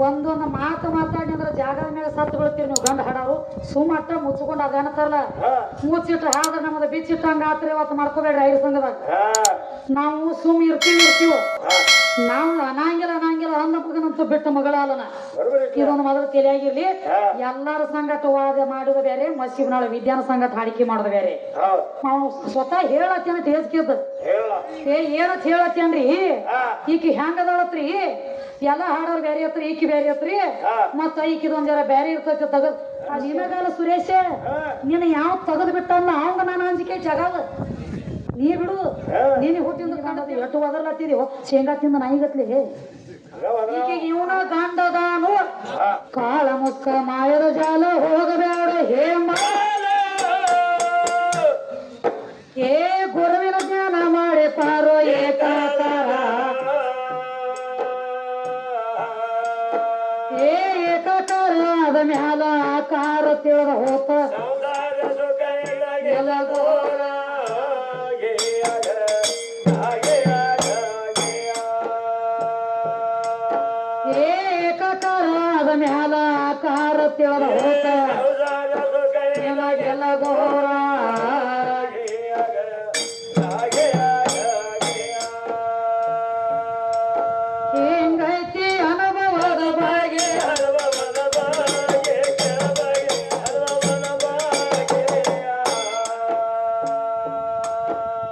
ಒಂದೊಂದು ಮಾತು ಮಾತಾಡಿ ಅಂದ್ರೆ ಜಾಗದ ಮೇಲೆ ಸತ್ತು ಬೀಳ್ತೀವಿ ನೀವು ಗಂಡ ಹಾಡೋರು ಸುಮ್ಮಟ್ಟ ಮುಚ್ಕೊಂಡು ಅದೇನತ್ತಾರಲ್ಲ ಹಾ. ಮುಚ್ಚಿಟ್ಟು ಹಾದ್ರೆ ಬಿಚ್ಚಿಟ್ಟು ಬಿಚ್ಚಿಟ್ಟಂಗ ಆತ್ರಿ ಇವತ್ತು ಮಾಡ್ಕೋಬೇಡ್ರಿ ಐದು ಸಂಘದಾಗ. ನಾವು ಸುಮ್ ಇರ್ತೀವಿ ಇರ್ತೀವಿ. ನಾವು ಅನಾಂಗಿಲ್ಲ ಅನಾಂಗಿಲ್ಲ ಅಂದ ಮಗನಂತೂ ಬಿಟ್ಟು ಮಗಳ ಅಲ್ಲನ ಇದೊಂದು ಮೊದಲು ತಿಳಿಯಾಗಿರ್ಲಿ. ಎಲ್ಲಾರ ಸಂಗತ ವಾದ ಮಾಡೋದು ಬೇರೆ ಮಸೀಬ್ನಾಳ ವಿಜ್ಞಾನ ಸಂಗತ ಹಾಡಿಕೆ ಮಾಡೋದು ಬೇರೆ. ನಾವು ಸ್ವತಃ ಹೇಳತ್ತಿ ಅಂತ ಹೇಸ್ಕಿದ್ದು ಹೇಳ. ಏ ಏನತ್ ಹೇಳತ್ತೇನ್ರಿ? ಈಕಿ ಹೆಂಗದಾಳತ್ರಿ? ಎಲ್ಲ ಹಾಡೋರ್ ಬೇರೆ ಇರ್ತ್ರಿ ಈಕಿ ಬೇರೆ ಇರ್ತ್ರಿ. ಹಾ. ಮತ್ತ ಈಕಿದೊಂದ್ ಜರ ಬೇರೆ ಇರ್ತೈತಿ ತಗದ್. ನಿನಗಾಲ ಸುರೇಶ ನೀನ್ ನಿನ್ನ ಯಾವ ಬಿಟ್ಟ ಬಿಟ್ಟಲ್ಲ ಅವಂಗ ನಾನು ಅಂಜಿಕೆ ಜಗಾವ ನೀ ಬಿಡು. ನೀನು ಹುಟ್ಟಿಂದ ಎಷ್ಟು ಒದರ್ಲತ್ತಿದೀವೋ ಶೇಂಗಾ ತಿಂದ ನಾಯಿಗತ್ಲಿ ಈಕಿಗೆ ಇವನ ಗಂಡದಾನು. ಕಾಳ ಮುಕ್ಕ ಮಾಯದ ಜಾಲ ಹೋಗಬೇಡ ಹೇ ಮಾ ಏ ಮ್ಯಾಲ ಆಕಾರ ತಿಳಿದ ಹೋತ ಸೌಂದರ್ಯ ಸುಖ ನಿನಗೆ ಎಲಗೋರ. ಹಾಗೆಯಾಗ, ಹಾಗೆಯಾಗ, ಹಾಗೆಯಾಗ. ಏ ಏಕಾಕಾರ ಆದ ಮ್ಯಾಲ ಆಕಾರ ತಿಳಿದ ಹೋತ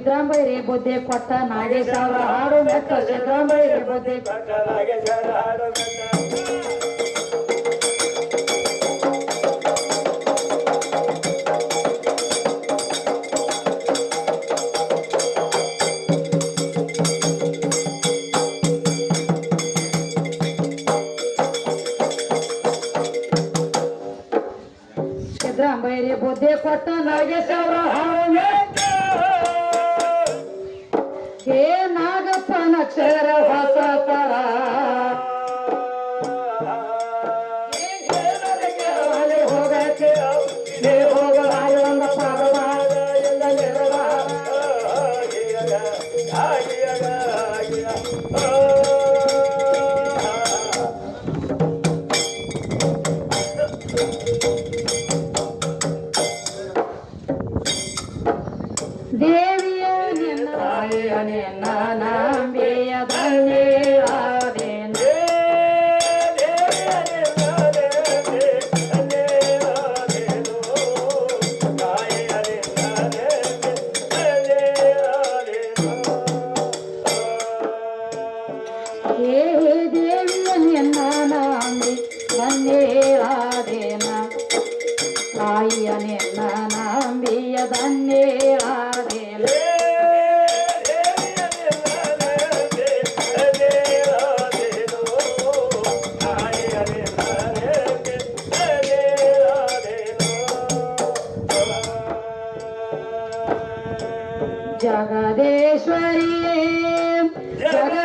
ಹಾಗೆಯಾಗ. ಏ ಸಿದ್ದರಾಮಯ್ಯ ಬುದ್ಧಿ ಕೊಟ್ಟ ನಾಡಿ ಸಾವಿರ ಹಾಡು ಮೆತ್ತ ಸಿದ್ದರಾಮಯ್ಯ ಬುದ್ಧಿ ಕೊಟ್ಟ ಕಟ್ಟಲಾಗೆ ಜರ ಹಾಡುಗಟ್ಟ. ಸಿದ್ದರಾಮಯ್ಯ ಬುದ್ಧಿ ಕೊಟ್ಟ ನಾಡಿ ಸಾವಿರ ಹಾಡು ನಂಬಿಯ ಧನ್ಯವಾದೇನ ಜಗದೇಶ್ವರಿಯೇ ಜಗದ ಉದ್ಧರಿಯೇ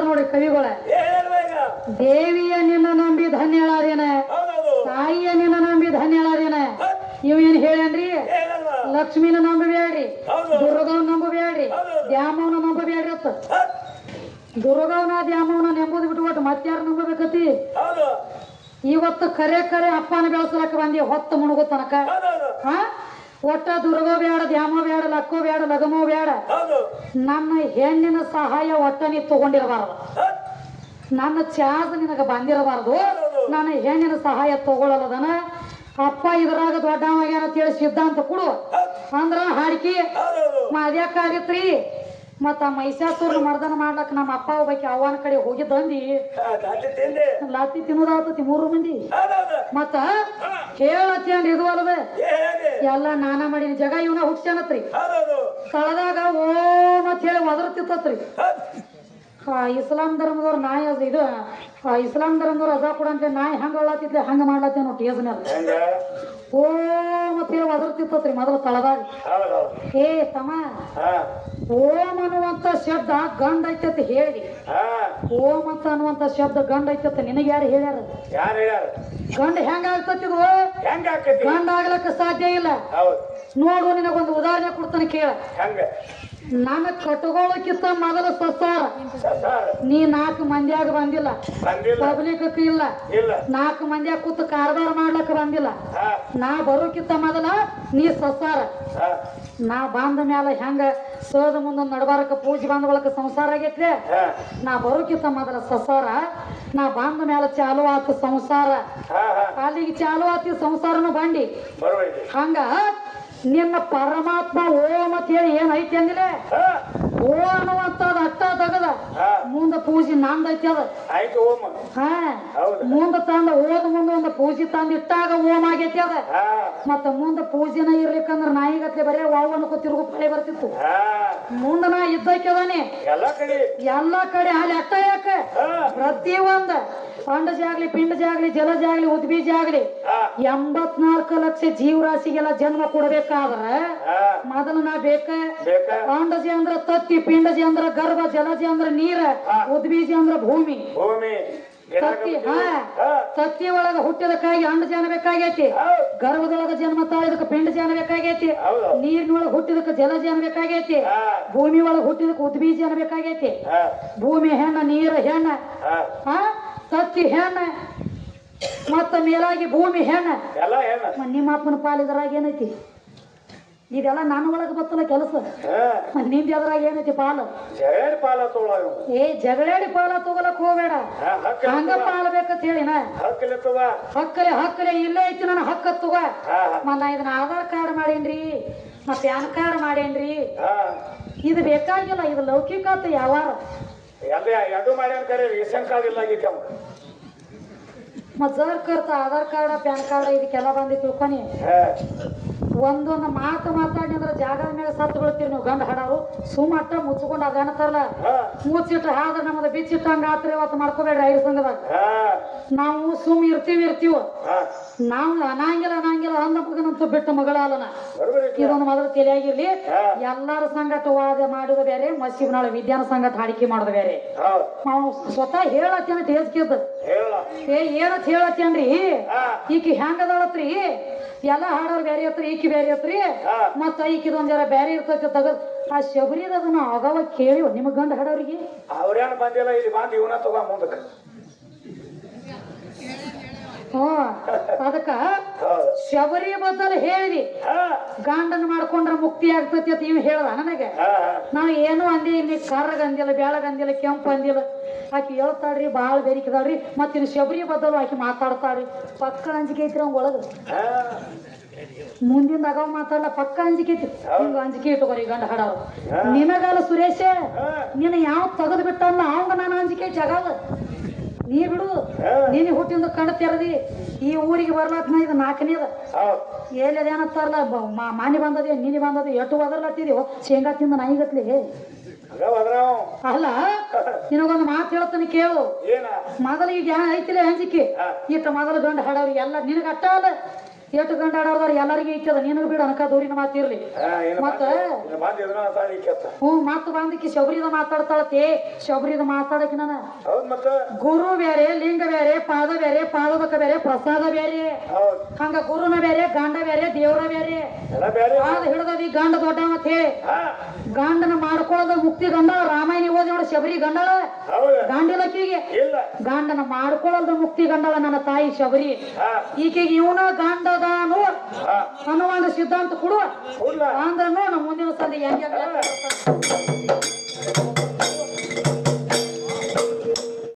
ಹೇಳ್ತಾರ ನೋಡಿ ಕವಿಗಳ. ದೇವಿಯ ನಿನ್ನ ನಂಬಿ ಧನ್ಯಳಾದೇನ ತಾಯಿಯ ನಿನ್ನ ನಂಬಿ ಧನ್ಯಳ ಇವ ಏನ್ ಹೇಳ್ಯಾನ್ರಿ ಲಕ್ಷ್ಮೀನ ನಂಬಬೇಡ್ರಿ. ದುರ್ಗವ್ ನಂಬಬೇಡ್ರಿ. ದ್ಯಾಮವ್ನ ನಂಬಬೇಡ್ರಿ ಅತ್ತ? ದುರ್ಗವ್ನ ದ್ಯಾಮವ್ನ ನಂಬೋದು ಬಿಟ್ಟು ಒಟ್ಟು ಮತ್ತಾರ ನಂಬಬೇಕತಿ ಇವತ್ತು ಕರೆ ಕರೆ ಅಪ್ಪನ ಬೆಳೆಸಲಕ್ಕ ಬಂದಿ ಹೊತ್ತು ಮುಣುಗು ತನಕ. ಹಾ? ಒಟ್ಟ ದುರ್ಗೋ ಬೇಡ ದ್ಯಾಮೋ ಬೇಡ ಲಕ್ಕೋ ಬೇಡ ಲಗಮೋ ಬೇಡ ನನ್ನ ಹೆಣ್ಣಿನ ಸಹಾಯ ಒಟ್ಟ ನೀ ತಗೊಂಡಿರಬಾರ್ದು. ನನ್ನ ಚಾರ್ಜ್ ನಿನಗೆ ಬಂದಿರಬಾರ್ದು. ನನ್ನ ಹೆಣ್ಣಿನ ಸಹಾಯ ತಗೊಳ್ಳಲ್ಲದನ? ಅಪ್ಪ ಇದ್ರಾಗ ದೊಡ್ಡವಾಗ್ಯಾನ ತಿಳಿ ಸಿದ್ಧಾಂತ ಕೊಡು? ಅಂದ್ರ ಹಾಡ್ಕಿ. ಹೌದೌದು. ಅದ್ಯಾಕಾಗತ್ರಿ ಮತ್ತ ಮೈಸಾಸೂರ್ ಮರ್ದನ ಮಾಡ್ಲಕ್ ನಮ್ಮ ಅಪ್ಪ ಒಬ್ಬಾಕಿ ಅವನ ಕಡೆ ಹೋಗಿದ್ದಂದಿ. ಲಾತಿ ತಿನ್ನೋದಾಗ್ತತಿ ಮೂರು ಮಂದಿ. ಮತ್ತ ಹೇಳತ್ತೇನ್ ಇದು ಹೇಗೆ? ಎಲ್ಲ ನಾನ ಮಾಡಿನ ಜಗ ಇವನ ಹುಟ್ಟಿ ಅನತ್ರಿ ಸ್ಥಳದಾಗ ಓ ಅಂತ ಹೇಳಿ ಒದರ್ತಿತ್ತತ್ರಿ. ಇಸ್ಲಾಂ ಧರ್ಮದವ್ರ ನಾಯಿ ಅದು ಇದು. ಇಸ್ಲಾಂ ಧರ್ಮದವ್ರು ಅಜಾ ಕೊಡಂತೆ ನಾಯಿ ಹಂಗ ಒಳ್ಳತ್ತಿದ್ಲೆ ಹಂಗ ಮಾಡ್ಲತ್ತೆ ನೋಡಿ ಯೋಜನೆ ಓ ಮತ್ತೆ ಒದರ್ತಿತ್ತತ್ರಿ ಮೊದಲು ತಳದಾಗ. ಹೇ ಏ ತಮ್ಮ ಓಂ ಅನ್ನುವಂತ ಶಬ್ದ ಗಂಡ ಐತತ್ ಹೇಳಿ. ಓಂ ಅಂತ ಅನ್ನುವಂತ ಶಬ್ದ ಗಂಡ ಐತತ್ ನಿನಗ ಯಾರು ಹೇಳ್ಯಾರ? ಯಾರು ಹೇಳ್ಯಾರ? ಗಂಡ ಹೆಂಗ ಆಗ್ತದ ಗಂಡ ಆಗ್ಲಕ್ಕ ಸಾಧ್ಯ ಇಲ್ಲ. ನೋಡು ನಿನಗೊಂದು ಉದಾಹರಣೆ ಕೊಡ್ತಾನೆ ಕೇಳ. ನನ್ನ ಕಟ್ಕೊಳ್ಳೋಕ್ಕಿಂತ ಮೊದಲ ಸಸಾರ ನೀ ನಾಲ್ಕು ಮಂದಿಯಾಗ ಬಂದಿಲ್ಲ. ಪಬ್ಲಿಕ್ ಇಲ್ಲ. ನಾಲ್ಕು ಮಂದಿಯಾಗ ಕೂತು ಕಾರ್ಬಾರ ಮಾಡ್ಲಕ್ ಬಂದಿಲ್ಲ. ನಾ ಬರೋಕ್ಕಿಂತ ಮೊದಲ ನೀ ಸಸಾರ ನಾ ಬಂದ ಮ್ಯಾಲ ಹೆಂಗ ಸೋದ ಮುಂದ ನಡಬಾರಕ ಪೂಜೆ ಬಂದ ಬಳಕ ಸಂಸಾರ ಆಗೈತ್ಲೆ? ನಾ ಬರೋಕ್ಕಿಂತ ಮೊದಲ ಸಸಾರ ನಾ ಬಂದ ಮ್ಯಾಲ ಚಾಲು ಆತು ಸಂಸಾರ. ಅಲ್ಲಿಗೆ ಚಾಲು ಆತಿ ಸಂಸಾರನು ಬಂಡಿ ಹಂಗ ನಿನ್ನ ಪರಮಾತ್ಮ ಓಂ ಅಂತ ಹೇಳಿ ಏನ್ ಐತಿ ಅಂದಿಲೆ? ಹ. ಓ ಅನ್ನುವಂಥದ್ದು ಅಟ್ಟ ತಗದ. ಮುಂದೆ ಪೂಜೆ ನಂದೈತಿ ಅದ. ಆಯ್ತು ಓಂ. ಹಾ. ಹೌದು. ಮುಂದ ತಂದ ಓದ ಮುಂದ ಒಂದು ಪೂಜೆ ತಂದ ಇಟ್ಟಾಗ ಓಂ ಆಗೈತಿ ಅದ. ಮತ್ತ ಮುಂದ ಪೂಜೆನ ಇರ್ಲಿಕ್ಕಂದ್ರ ನಾಯಿಗತ್ಲೆ ಬರೇ ವಾವ್ ಅನ್ಕೋ ತಿರುಗು ಪಳೆ ಬರ್ತಿತ್ತು. ಮುಂದ ನಾ ಇದ್ದಕ್ಕೆದಾನೆ. ಎಲ್ಲ ಕಡೆ. ಎಲ್ಲ ಕಡೆ ಅಲ್ಲಿ ಅಟ್ಟ ಯಾಕ? ಹ ಪ್ರತಿ ಒಂದ ಆಗ್ಲಿ ಜಲಜ ಆಗ್ಲಿ ಉದ್ಬೀಜ ಆಗ್ಲಿ ಎಂಬತ್ನಾಲ್ಕು ಲಕ್ಷ ಜೀವರಾಶಿಗೆಲ್ಲ ಜನ್ಮ ಕೊಡ್ಬೇಕಾದ್ರ ಮೊದಲ ನಾ ಬೇಕ? ಅಂಡಜಿ ಅಂದ್ರ ತತ್ತಿ ಪಿಂಡಜಿ ಅಂದ್ರ ಗರ್ಭ ಜಲಜಿ ಅಂದ್ರ ನೀರ ಉದ್ಬೀಜಿ ಅಂದ್ರ ಭೂಮಿ. ಭೂಮಿ. ತತ್ತಿ ಹಾ. ತತ್ತಿ ಒಳಗ ಹುಟ್ಟಿದಕ್ಕಾಗಿ ಅಂಡ ಜಾನ ಬೇಕಾಗೈತಿ. ಗರ್ಭದೊಳಗ ಜನ್ಮ ತಾಳಿದಕ್ಕೆ ಪಿಂಡ ಜಾನ ಬೇಕಾಗೈತಿ. ನೀರಿನೊಳಗ ಹುಟ್ಟಿದಕ್ಕೆ ಜಲ ಜಾನ ಬೇಕಾಗೈತಿ. ಭೂಮಿ ಒಳಗ ಹುಟ್ಟಿದಕ್ಕೆ ಉದ್ಬೀಜ ಜನ ಬೇಕಾಗೈತಿ. ಭೂಮಿ ಹೆಣ್ಣ ನೀರ ಹೆಣ್ಣ. ಹ. ತತ್ತಿ ಹೆಣ್ಣ. ಮತ್ತ ಮೇಲಾಗಿ ಭೂಮಿ ಹೆಣ್ಣ. ನಿಮ್ಮ ಅಪ್ಪನ ಪಾಲಿದ್ರಾಗ ಏನೈತಿ? ಇದೆಲ್ಲ ನನ್ನ ಒಳಗೆ ಬತ್ತಲ್ಲ ಕೆಲಸ. ನಿಂದ ಅದ್ರಾಗ ಏನೈತಿ ಪಾಲು? ಪಾಲ ಏ ಜಗಳೇಡಿ ಪಾಲ ತಗೋಲಕ್ ಹೋಗ್ಬೇಡ. ಹಂಗ ಪಾಲ ಬೇಕಂತ ಹೇಳಿನ ಹಕ್ಕಲೆ ಹಕ್ಕಲೆ ಇಲ್ಲೇ ಐತಿ ನನ್ನ ಹಕ್ಕ ತಗ. ಹ ಮ ನಾ ಇದನ್ನ ಆಧಾರ್ ಕಾರ್ಡ್ ಮಾಡೇನ್ರಿ? ನಾ ಪ್ಯಾನ್ ಕಾರ್ಡ್ ಮಾಡೇನ್ರಿ? ಇದು ಬೇಕಾಗಿಲ್ಲ ಇದು ಅಂತ ಯಾವಾರ. ಎರಡು ಮಾಡ್ಯಾನ ಕರೆ ರೇಷನ್ ಕಾರ್ಡ್ ಇಲ್ಲ ಮತ್ ಜರ್ ಕರ್ತ ಆಧಾರ್ ಕಾರ್ಡ್ ಪ್ಯಾನ್ ಕಾರ್ಡ್ ಇದಕ್ಕೆಲ್ಲ ಬಂದಿತ್ತು ತಿಳ್ಕೊನಿ. ಹ. ಒಂದೊಂದು ಮಾತು ಮಾತಾಡಿ ಅಂದ್ರೆ ಜಾಗದ ಮೇಲೆ ಸತ್ತು ಬೀಳ್ತೀರಿ ನೀವು ಗಂಡ ಹಾಡೋರು ಸುಮ್ಮ ಮುಚ್ಚಕೊಂಡು ಮುಚ್ಕೊಂಡು ಅದೇನತ್ತಾರಲ್ಲ ಹ. ಮುಚ್ಚಿಟ್ಟು ಹಾದ್ರೆ ನಮ್ಮದ ಬಿಚ್ಚಿಟ್ಟಂಗ ಆತ್ರಿ ಅವತ್ತು ಮಾಡ್ಕೋಬೇಡ್ರಿ ಐದು ಸಂಘದಾಗ. ನಾವು ಸುಮ್ ಇರ್ತೀವಿ ಇರ್ತೀವ. ನಾವು ಅನಾಂಗಿಲ್ಲ ಅನಾಂಗಿಲ್ಲ ಅಂದ ಮಗನಂತೂ ಬಿಟ್ಟು ಮಗಳ ಅಲ್ಲನ ಇದೊಂದು ಮೊದಲು ತಿಳಿಯಾಗಿರ್ಲಿ. ಎಲ್ಲಾರ ಸಂಗತ ವಾದ ಮಾಡುದು ಬೇರೆ ಮಸೀಬ್ನಾಳ ವಿದ್ಯಾನ ಸಂಘಟ ಹಾಡಿಕೆ ಮಾಡೋದು ಬೇರೆ. ನಾವು ಸ್ವತಃ ಹೇಳತ್ತೇನ ಅಂತ ಹೇಳ ಏ ಏನತ್ ಹೇಳತ್ತೇನ್ರಿ? ಈಕಿ ಹೆಂಗದಳತ್ರಿ? ಎಲ್ಲ ಹಾಡೋರು ಬೇರೆ ಹತ್ರ ಈಕಿ ಬೇರೆ ಐತ್ರಿ. ಮತ್ತ ಈಕಿದ ಒಂದ್ ಜರ ಬೇರೆ ಇರ್ತೈತಿ ತಗದ್ ಆ ಶಬರಿದ ಅದನ್ನ ಆಗವ ಕೇಳಿ ನಿಮ್ ಗಂಡ ಹಡವ್ರಿಗೆ ಅವ್ರೇನು ಬಂದಿಲ್ಲ ಇಲ್ಲಿ ಬಂದ್ ಇವನ ತಗೋ ಮುಂದಕ್ಕ. ಹ್ಮ್ ಅದಕ್ಕ ಶಬರಿ ಬದಲು ಹೇಳಿ ಗಾಂಡನ್ ಮಾಡ್ಕೊಂಡ್ರ ಮುಕ್ತಿ ಆಗ್ತತಿ ಅಂತ ಇವ್ ಹೇಳ್ದ ನನಗೆ. ನಾವು ಏನು ಅಂದಿ ಇಲ್ಲಿ ಕರ್ರಗ್ ಅಂದಿಲ್ಲ ಬೆಳಗ್ ಅಂದಿಲ್ಲ ಕೆಂಪು ಅಂದಿಲ್ಲ. ಆಕಿ ಹೇಳ್ತಾಳ್ರಿ ಭಾಳ ಬೇರಿಕಿದಾಳ್ರಿ ಮತ್ತೆ ಇನ್ನು ಶಬರಿ ಬದಲು ಆಕಿ ಮಾತಾಡ್ತಾಳ್ರಿ. ಪಕ್ಕ ಅಂಜಿಕೆ ಐತ್ರಿ ಅವ್ ಒಳಗ. ಹ ಮುಂದಿಂದ ಮಾತಲ್ಲ ಮಾತಾಡಲ್ಲ ಪಕ್ಕ ಅಂಜಿಕೆ ಹಿಂಗ ಅಂಜಿಕೆ ಇಟ್ಕೋರಿ ಗಂಡ ಹಾಡೋರು. ನಿನಗಲ್ಲ ಸುರೇಶ ನೀನು ನಿನ್ನ ಯಾವ ತೆಗೆದು ಬಿಟ್ಟಲ್ಲ ಅವಂಗ ನಾನು ಅಂಜಿಕೆ ಜಗ ನೀ ಬಿಡು. ನೀನು ಹುಟ್ಟಿಂದ ಕಣ್ಣು ತೆರದಿ ಈ ಊರಿಗೆ ಬರ್ಲಾತ್ ನಾ ಇದು ನಾಲ್ಕನೇದ ಹೌದು. ಏನತ್ತಾರಲ್ಲ ಮಾನಿ ಬಂದದೆ ನೀನಿ ಬಂದದೆ ಎಟ್ಟು ಒದರ್ಲತ್ತಿದೀವೋ ಶೇಂಗಾ ತಿಂದ ನಾಯಿಗತ್ಲಿ. ಅಲ್ಲ ನಿನಗೊಂದು ಮಾತು ಹೇಳ್ತಾನೆ ಕೇಳು. ಮೊದಲು ಈಗ ಐತಿಲ್ಲ ಅಂಜಿಕೆ. ಈತ ಮೊದಲು ಗಂಡ ಹಾಡೋರಿಗೆ ಎಲ್ಲ ನಿನಗೆ ಅಟ್ಟ ಅಲ್ಲ. ಎಷ್ಟು ಗಂಡ ಆಡೋದಾರ ಎಲ್ಲರಿಗೂ ಇಕ್ಕದ ನೀನು ಬಿಡ ಅನಕ ದೂರಿನ ಮಾತಿರ್ಲಿ ಮತ್ತ ಹ್ಞೂ ಮತ್ತ ಬಂದಕ್ಕೆ ಶಬರಿದ ಮಾತಾಡ್ತಾಳತಿ. ಶಬರಿದ ಮಾತಾಡಕ್ಕೆ ನಾನು. ಗುರು ಬೇರೆ ಲಿಂಗ ಬೇರೆ ಪಾದ ಬೇರೆ ಪಾದಕ ಬೇರೆ ಪ್ರಸಾದ ಬೇರೆ. ಹಂಗ ಗುರುನ ಬೇರೆ ಗಂಡ ಬೇರೆ ದೇವ್ರ ಬೇರೆ. ಪಾದ ಹಿಡ್ದದಿ ಗಂಡ ದೊಡ್ಡ ಮತ್ತೆ. ಗಂಡನ ಮಾಡ್ಕೊಳ್ಳೋದ ಮುಕ್ತಿ ಗಂಡ ರಾಮಾಯಣ ಓದಿ ನೋಡು ಶಬರಿ ಗಂಡಳ ಹೌದ. ಕಿವಿಗೆ ಗಂಡನ ಮಾಡ್ಕೊಳ್ಳೋದು ಮುಕ್ತಿ ಗಂಡಳ ನನ್ನ ತಾಯಿ ಶಬರಿ. ಈಕೆಗೆ ಇವನ ಗಾಂಡದಾನು. ಹನುಮಾನ ಅನ್ನೋ ಒಂದು ಸಿದ್ಧಾಂತ ಕೊಡುವ. ಅಂದ್ರೂ ನಮ್ಮ ಮುಂದಿನ ಸಂದಿ ಹೆಂಗೆ